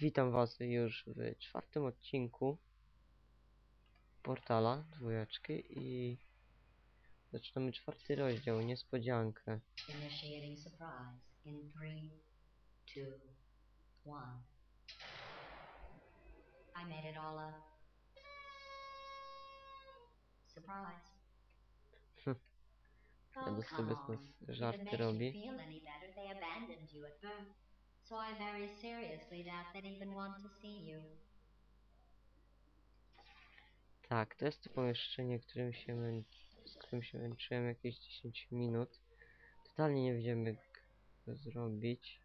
Witam Was już w czwartym odcinku portala dwójeczki i zaczynamy czwarty rozdział, niespodziankę. I made it all up. Surprise. Come sobie z nas żarty robi. So I very seriously doubt they'd even want to see you. Tak, to jest to pomieszczenie, którym się mę... z którym się męczyłem jakieś 10 minut. Totalnie nie wiedziałem jak to zrobić.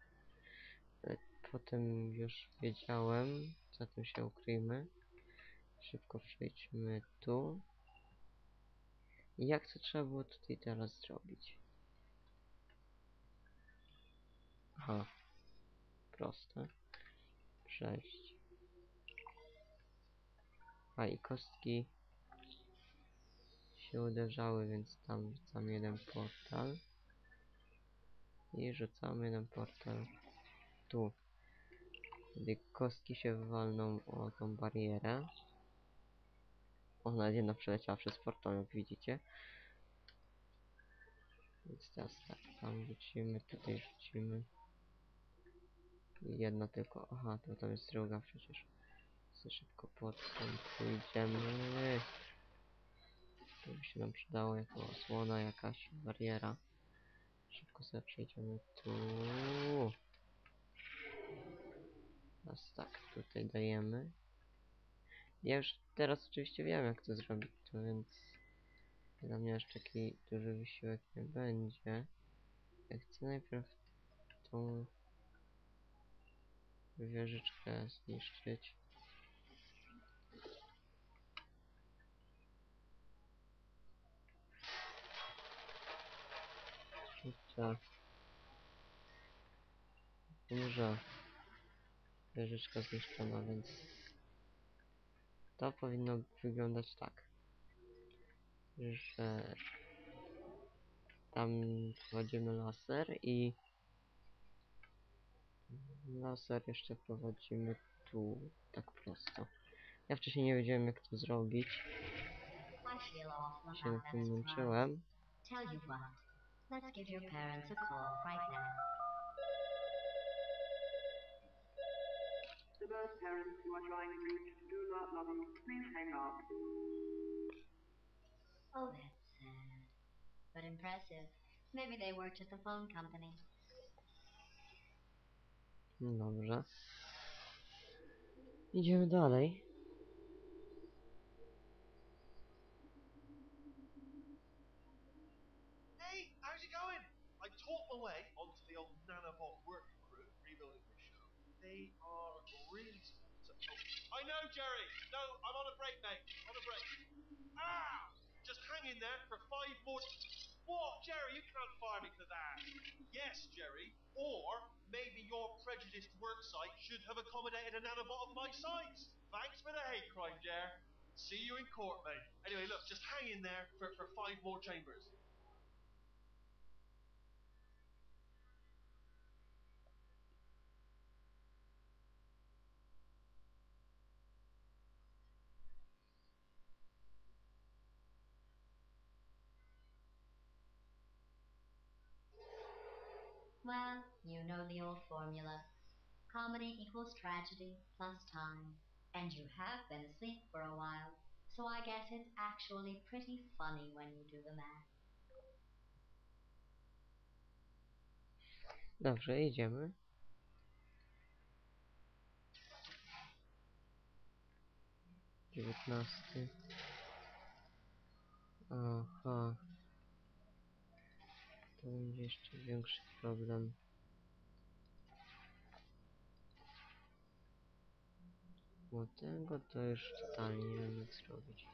Ale potem już wiedziałem, za tym się ukryjmy. Szybko przejdźmy tu. Jak to trzeba było tutaj teraz zrobić? Aha. Proste. Przejść. A i kostki się uderzały, więc tam rzucam jeden portal. I rzucam jeden portal tu. Gdy kostki się walną o tą barierę. Ona jedna przeleciała przez portal, jak widzicie. Więc teraz tak, tam rzucimy, tutaj rzucimy. Jedna tylko, aha, to tam jest druga przecież. Za szybko pod tym pójdziemy. To by się nam przydało jako osłona, jakaś bariera. Szybko sobie przejdziemy tu. Teraz tak, tutaj dajemy. Ja już teraz oczywiście wiem jak to zrobić, to więc dla mnie aż taki duży wysiłek nie będzie. Ja chcę najpierw tą wieżyczkę zniszczyć. Dobrze. Wieżyczka zniszczona, więc to powinno wyglądać tak, że tam prowadzimy laser i laser jeszcze prowadzimy tu tak prosto. Ja wcześniej nie wiedziałem jak to zrobić, się tym męczyłem. Tell you what, let's give your parents a call right now. To those parents who are trying to reach do not love you, please hang up. Oh, that's sad. But impressive. Maybe they worked at the phone company. No Dobrze. Idziemy dalej. Hey, how's it going? I taught my way onto the old nanobot working crew rebuilding this show. They are really. I know, Jerry. No, I'm on a break, mate. On a break. Ah! Just hang in there for five more. What, Jerry? You can't fire me for that. Yes, Jerry. Or maybe your prejudiced work site should have accommodated a nanobot of my size. Thanks for the hate crime, Jer. See you in court, mate. Anyway, look, just hang in there for, for five more chambers. Well, you know the old formula. Comedy equals tragedy plus time. And you have been asleep for a while, so I guess it's actually pretty funny when you do the math. Dobrze, idziemy. Dziewiętnasty. Aha. To będzie jeszcze większy problem. Bo tego to już totalnie nie wiem jak zrobić.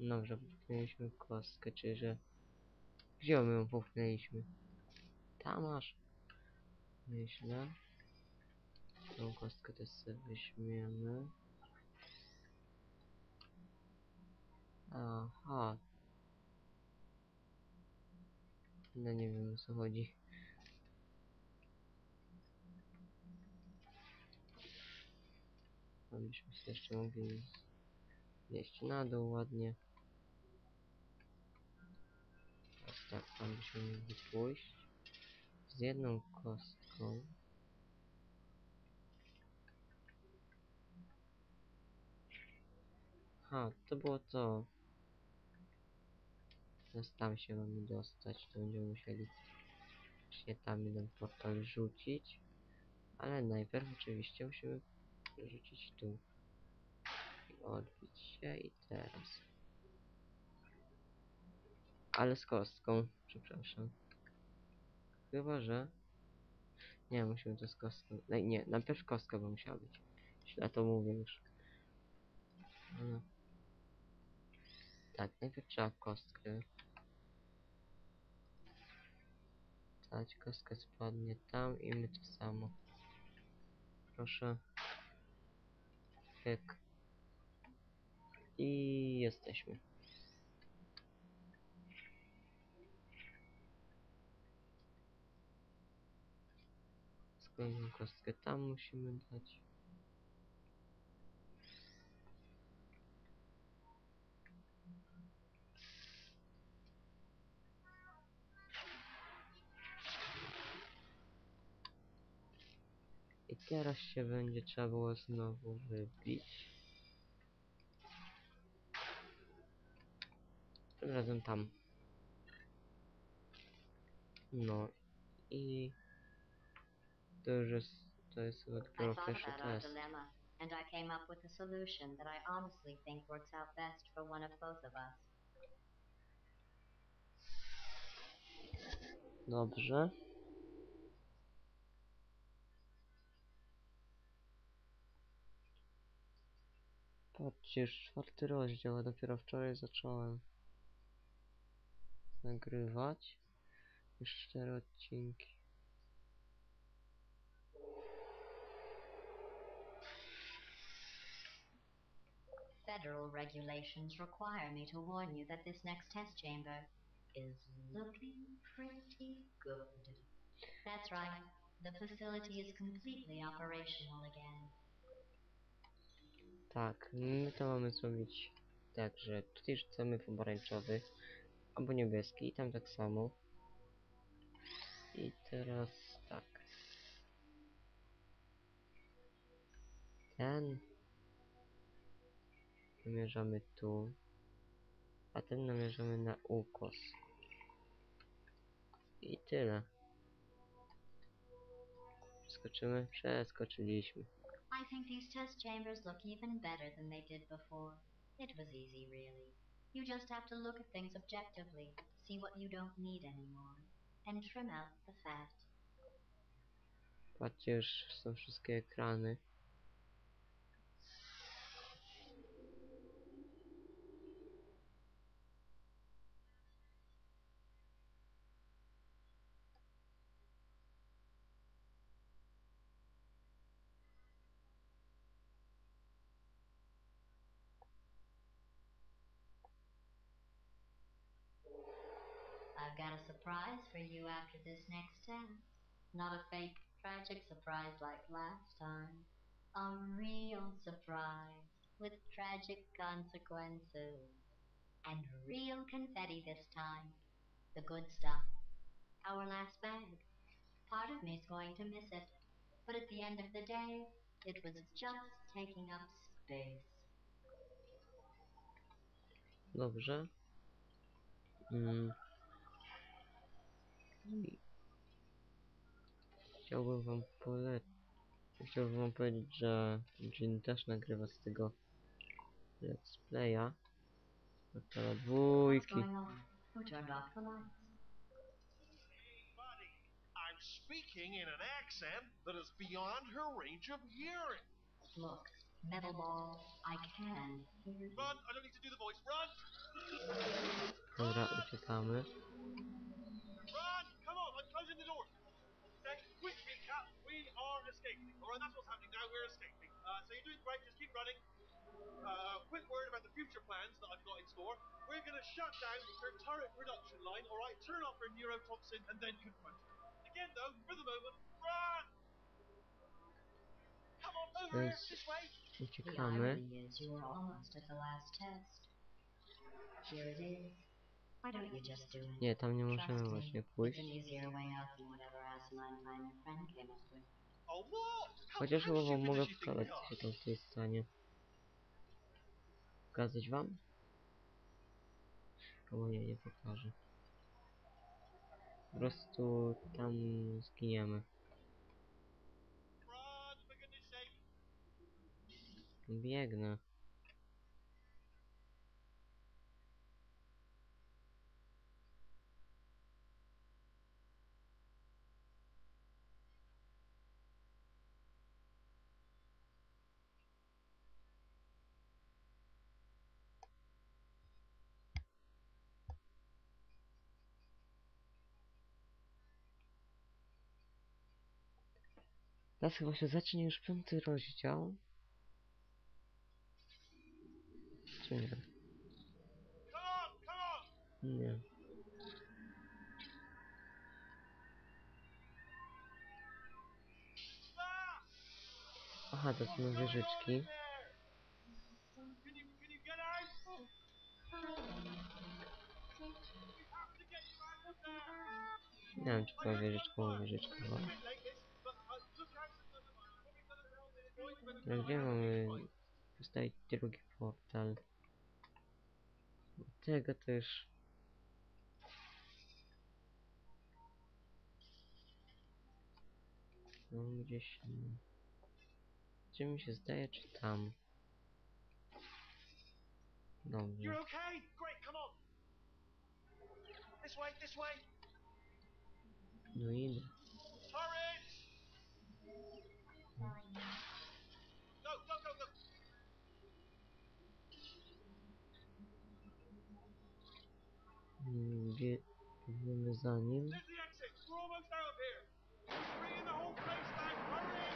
Dobrze, popchnęliśmy kostkę, czyli że... Gdzie my ją popchnęliśmy? Tam masz. Nieźle. Tą kostkę też sobie weźmiemy. Aha. No nie wiem o co chodzi. A byśmy się jeszcze mogli zjeść na dół ładnie. Teraz tak, tam byśmy mogli pójść z jedną kostką. Ha, to było to. Teraz tam się mamy dostać, to będziemy musieli się tam jeden portal rzucić. Ale najpierw oczywiście musimy rzucić tu. I odbić się i teraz. Ale z kostką, przepraszam. Chyba, że... Nie, musimy to z kostką. No, nie, najpierw kostka by musiała być. Źle to mówię już. No. Tak, najpierw trzeba kostkę. Dać kostkę spadnie tam i my to samo. Proszę. Pyk. I jesteśmy. Kolejną kostkę tam musimy dać. Teraz się będzie trzeba było znowu wybić. Tym razem tam. No i to już jest, to jest chyba dopiero pierwszy test. and I came up with a solution that I honestly think works out best for one of both of us. Dobrze. Patrzcie, już czwarty rozdział, a dopiero wczoraj zacząłem nagrywać. Już cztery odcinki. Federal regulations require me to warn you that this next test chamber is looking pretty good. That's right, the facility is completely operational again. Tak, my to mamy zrobić tak, że tutaj rzucamy pomarańczowy albo niebieski i tam tak samo. I teraz tak. Ten namierzamy tu, a ten namierzamy na ukos. I tyle. Przeskoczymy? Przeskoczyliśmy. I think these test chambers look even better than they did before. It was easy, really. You just have to look at things objectively, see what you don't need anymore, and trim out the fat. Patrzcie, już są wszystkie ekrany. I've got a surprise for you after this next test. Not a fake, tragic surprise like last time. A real surprise with tragic consequences. And real confetti this time. The good stuff. Our last bag. Part of me's going to miss it. But at the end of the day, it was just taking up space. Dobrze. Mm. I Chciałbym wam pole... Chciałbym wam powiedzieć, że Jin też nagrywa z tego let's playa. What's dwójki. I'm speaking in an accent that is beyond her range of hearing. Look, metal ball, I can hear you. Run! I don't need to do the voice. Run! Dobra, uciekamy. The doors. Okay, quick recap. We are escaping. Alright, that's what's happening now. We're escaping. Uh, so you're doing great. Just keep running. Uh, quick word about the future plans that I've got in store. we're gonna shut down her turret production line, alright? Turn off her neurotoxin and then confront her. Again, though, for the moment, run! Come on, over here, this way! The irony is you were almost at the last test. Here it is. Nie, tam nie możemy właśnie pójść. an easier way out than whatever asinine plan your friend came up with. Oh, Chociaż chyba mogę are? się tam w tej stanie. Pokazać wam? Albo nie, nie pokażę. Po prostu tam zginiemy. Run, for goodness sake! Biegnę. Teraz chyba się zacznie już piąty rozdział. Czy nie? Nie. Ah! Aha, to są wieżyczki. there? Can you, can you get No gdzie mamy postawić drugi portal? Tego też. No gdzieś. Gdzie mi się zdaje, czy tam? Dobrze. You're okay? Great, come on! This way, this way! No idę. Hurry! Hurry!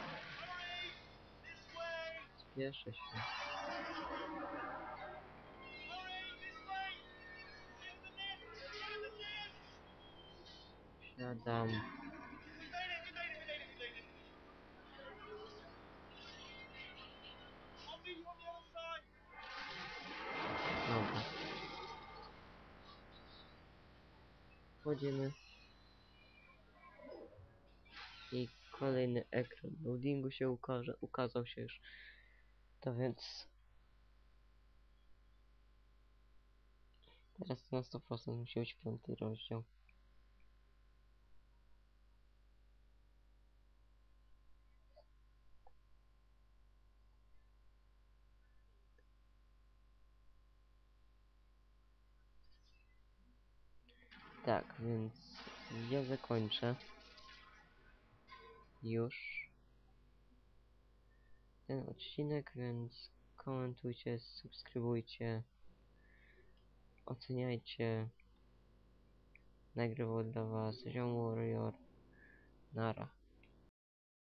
This way! Spieszę się. Hurry! Wchodzimy. I kolejny ekran loadingu się ukaże, ukazał się już. To więc... Teraz na 100% musi być piąty rozdział. Tak, więc ja zakończę już ten odcinek, więc komentujcie, subskrybujcie, oceniajcie. Nagrywał dla was Ziom Warrior. Nara.